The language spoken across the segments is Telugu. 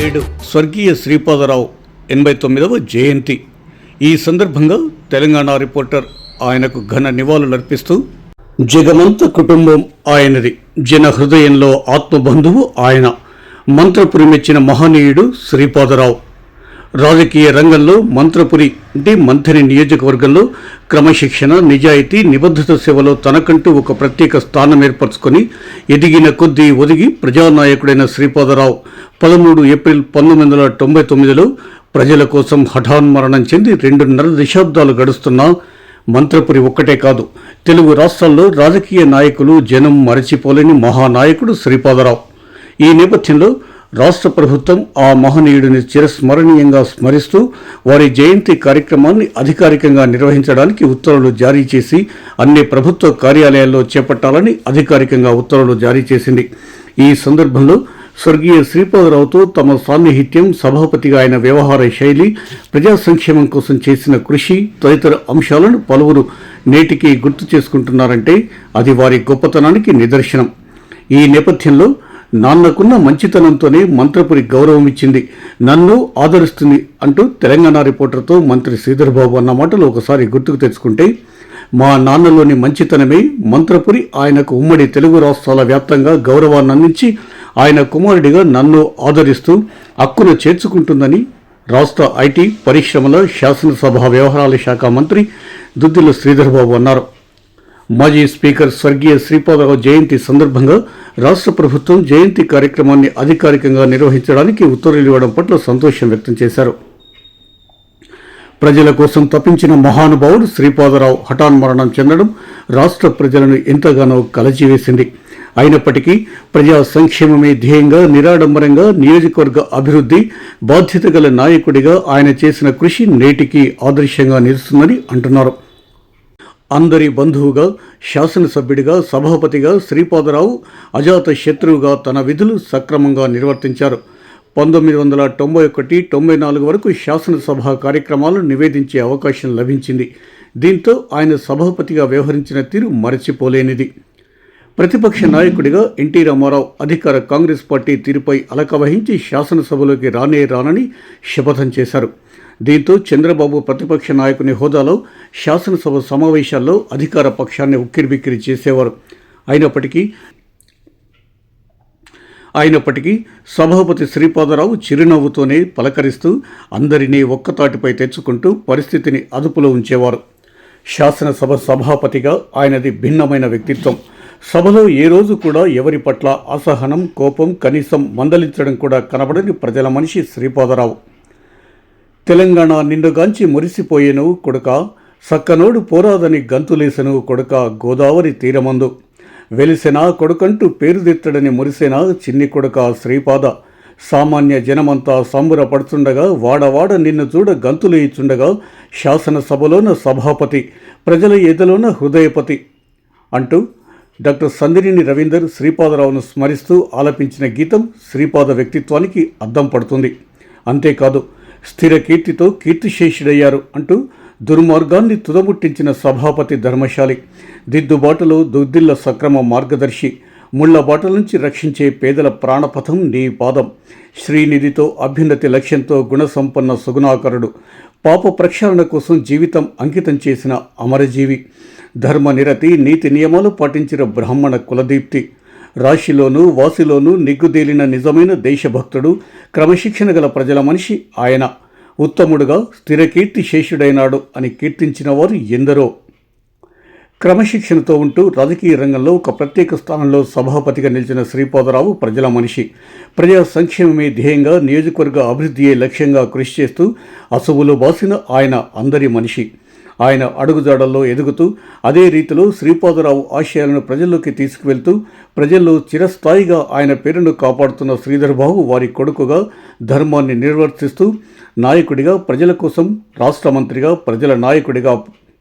నేడు స్వర్గీయ శ్రీపాదరావు ఎనభై తొమ్మిదవ జయంతి. ఈ సందర్భంగా తెలంగాణ రిపోర్టర్ ఆయనకు ఘన నివాళులర్పిస్తూ జగమంత కుటుంబం ఆయనది. జన హృదయంలో ఆత్మబంధువు ఆయన. మంత్రపురి మెచ్చిన మహనీయుడు శ్రీపాదరావు. రాజకీయ రంగంలో మంత్రపురి అంటే మంత్రి నియోజకవర్గంలో క్రమశిక్షణ నిజాయితీ నిబద్ధత సేవలో తనకంటూ ఒక ప్రత్యేక స్థానం ఏర్పరచుకొని ఎదిగిన కొద్దీ ఒదిగి ప్రజానాయకుడైన శ్రీపాదరావు పదమూడు ఏప్రిల్ పంతొమ్మిది వందల తొంభై తొమ్మిదిలో ప్రజల కోసం హఠాన్మరణం చెంది రెండున్నర దశాబ్దాలు గడుస్తున్నా మంత్రపురి ఒక్కటే కాదు తెలుగు రాష్ట్రాల్లో రాజకీయ నాయకులు జనం మరచిపోలేని మహానాయకుడు శ్రీపాదరావు. ఈ నేపథ్యంలో రాష్ట్ర ప్రభుత్వం ఆ మహనీయుడిని చిరస్మరణీయంగా స్మరిస్తూ వారి జయంతి కార్యక్రమాన్ని అధికారికంగా నిర్వహించడానికి ఉత్తర్వులు జారీ చేసి అన్ని ప్రభుత్వ కార్యాలయాల్లో చేపట్టాలని అధికారికంగా ఉత్తర్వులు జారీ చేసింది. ఈ సందర్భంలో స్వర్గీయ శ్రీపాదరావుతో తమ సాన్నిహిత్యం సభాపతిగా ఆయన వ్యవహార శైలి ప్రజా సంక్షేమం కోసం చేసిన కృషి తదితర అంశాలను పలువురు నేటికి గుర్తు చేసుకుంటున్నారంటే అది వారి గొప్పతనానికి నిదర్శనం. ఈ నేపథ్యంలో నాన్నకున్న మంచితనంతోనే మంత్రపురి గౌరవం ఇచ్చింది. నన్ను ఆదరిస్తుంది అంటూ తెలంగాణ రిపోర్టర్తో మంత్రి శ్రీధర్బాబు అన్న మాటలు ఒకసారి గుర్తుకు తెచ్చుకుంటే మా నాన్నలోని మంచితనమే మంత్రపురి ఆయనకు ఉమ్మడి తెలుగు రాష్ట్రాల వ్యాప్తంగా గౌరవాన్ని అందించి ఆయన కుమారుడిగా నన్ను ఆదరిస్తూ హక్కును చేర్చుకుంటుందని రాష్ట్ర ఐటీ పరిశ్రమల శాసనసభ వ్యవహారాల శాఖ మంత్రి దుద్దిల శ్రీధర్బాబు అన్నారు. మాజీ స్పీకర్ స్వర్గీయ శ్రీపాదరావు జయంతి సందర్భంగా రాష్ట్ర ప్రభుత్వం జయంతి కార్యక్రమాన్ని అధికారికంగా నిర్వహించడానికి ఉత్తర్వులు ఇవ్వడం పట్ల సంతోషం వ్యక్తం చేశారు. ప్రజల కోసం తప్పించిన మహానుభావుడు శ్రీపాదరావు హఠాన్మరణం చెందడం రాష్ట్ర ప్రజలను ఎంతగానో కలచివేసింది. అయినప్పటికీ ప్రజా సంక్షేమమే ధ్యేయంగా నిరాడంబరంగా నియోజకవర్గ అభివృద్ధి బాధ్యత గల నాయకుడిగా ఆయన చేసిన కృషి నేటికి ఆదర్శంగా నిలుస్తుందని అంటున్నారు. అందరి బంధువుగా శాసనసభ్యుడిగా సభాపతిగా శ్రీపాదరావు అజాత శత్రువుగా తన విధులు సక్రమంగా నిర్వర్తించారు. పంతొమ్మిది వందల తొంభై ఒకటి తొంభై నాలుగు వరకు శాసనసభ కార్యక్రమాలు నివేదించే అవకాశం లభించింది. దీంతో ఆయన సభాపతిగా వ్యవహరించిన తీరు మరచిపోలేనిది. ప్రతిపక్ష నాయకుడిగా ఎన్టీ రామారావు అధికార కాంగ్రెస్ పార్టీ తీరుపై అలక వహించి శాసనసభలోకి రానే రానని శపథం చేశారు. దీంతో చంద్రబాబు ప్రతిపక్ష నాయకుని హోదాలో శాసనసభ సమావేశాల్లో అధికార పక్షాన్ని ఉక్కిరిబిక్కిరి చేసేవారు. అయినప్పటికీ అయినప్పటికీ సభాపతి శ్రీపాదరావు చిరునవ్వుతోనే పలకరిస్తూ అందరినీ ఒక్కతాటిపై తెచ్చుకుంటూ పరిస్థితిని అదుపులో ఉంచేవారు. శాసనసభ సభాపతిగా ఆయనది భిన్నమైన వ్యక్తిత్వం. సభలో ఏ రోజు కూడా ఎవరి పట్ల అసహనం కోపం కనీసం మందలించడం కూడా కనబడని ప్రజల మనిషి శ్రీపాదరావు. తెలంగాణ నిండుగాంచి మురిసిపోయేను కొడుక సక్కనోడు పోరాదని గంతులేసను కొడుక గోదావరి తీరమందు. వెలిసెనా కొడుకంటూ పేరుదిత్తడని మురిసెనా చిన్ని కొడుక శ్రీపాద. సామాన్య జనమంతా సంబురపడుతుండగా వాడవాడ నిన్ను చూడ గంతులు ఇచ్చుండగా శాసనసభలోన సభాపతి ప్రజల ఎదలోన హృదయపతి అంటూ డాక్టర్ సందిరిని రవీందర్ శ్రీపాదరావును స్మరిస్తూ ఆలపించిన గీతం శ్రీపాద వ్యక్తిత్వానికి అద్దం పడుతుంది. అంతేకాదు స్థిర కీర్తితో కీర్తిశేషుడయ్యారు అంటూ దుర్మార్గాన్ని తుదముట్టించిన సభాపతి ధర్మశాలి దిద్దుబాటులో దుద్దిల్ల సక్రమ మార్గదర్శి ముళ్ళ బాటల నుంచి రక్షించే పేదల ప్రాణపథం నీ పాదం. శ్రీనిధితో అభ్యున్నతి లక్ష్యంతో గుణసంపన్న సుగుణాకరుడు పాప ప్రక్షాళన కోసం జీవితం అంకితం చేసిన అమరజీవి ధర్మ నిరతి నీతి నియమాలు పాటించిన బ్రాహ్మణ కులదీప్తి రాశిలోనూ వాసిలోనూ నిగ్గుదేలిన నిజమైన దేశభక్తుడు క్రమశిక్షణ గల ప్రజల మనిషి ఆయన. ఉత్తముడుగా స్థిరకీర్తి శేషుడైనాడు అని కీర్తించిన వారు ఎందరో. క్రమశిక్షణతో ఉంటూ రాజకీయ రంగంలో ఒక ప్రత్యేక స్థానంలో సభాపతిగా నిలిచిన శ్రీపాదరావు ప్రజల మనిషి. ప్రజా సంక్షేమమే ధ్యేయంగా నియోజకవర్గ అభివృద్ధియే లక్ష్యంగా కృషి చేస్తూ అసువులు బాసిన ఆయన అందరి మనిషి. ఆయన అడుగుజాడల్లో ఎదుగుతూ అదే రీతిలో శ్రీపాదరావు ఆశయాలను ప్రజల్లోకి తీసుకువెళ్తూ ప్రజల్లో చిరస్థాయిగా ఆయన పేరును కాపాడుతున్న శ్రీధర్బాబు వారి కొడుకుగా ధర్మాన్ని నిర్వర్తిస్తూ నాయకుడిగా ప్రజల కోసం రాష్ట్ర మంత్రిగా ప్రజల నాయకుడిగా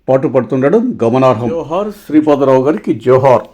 పాటుపడుతుండడం గమనార్హం. జోహార్ శ్రీపాదరావు గారికి జోహార్.